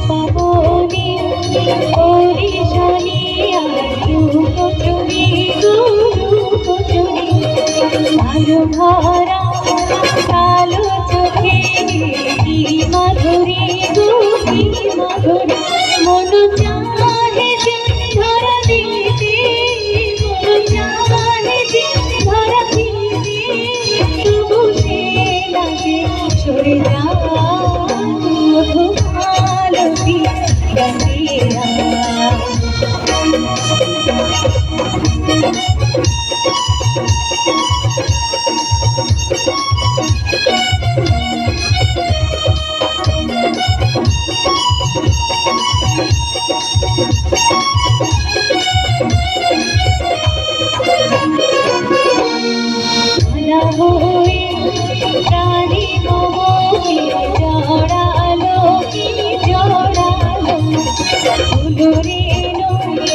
পবনে ওরে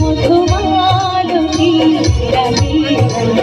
మధువాడు తీరవీరణ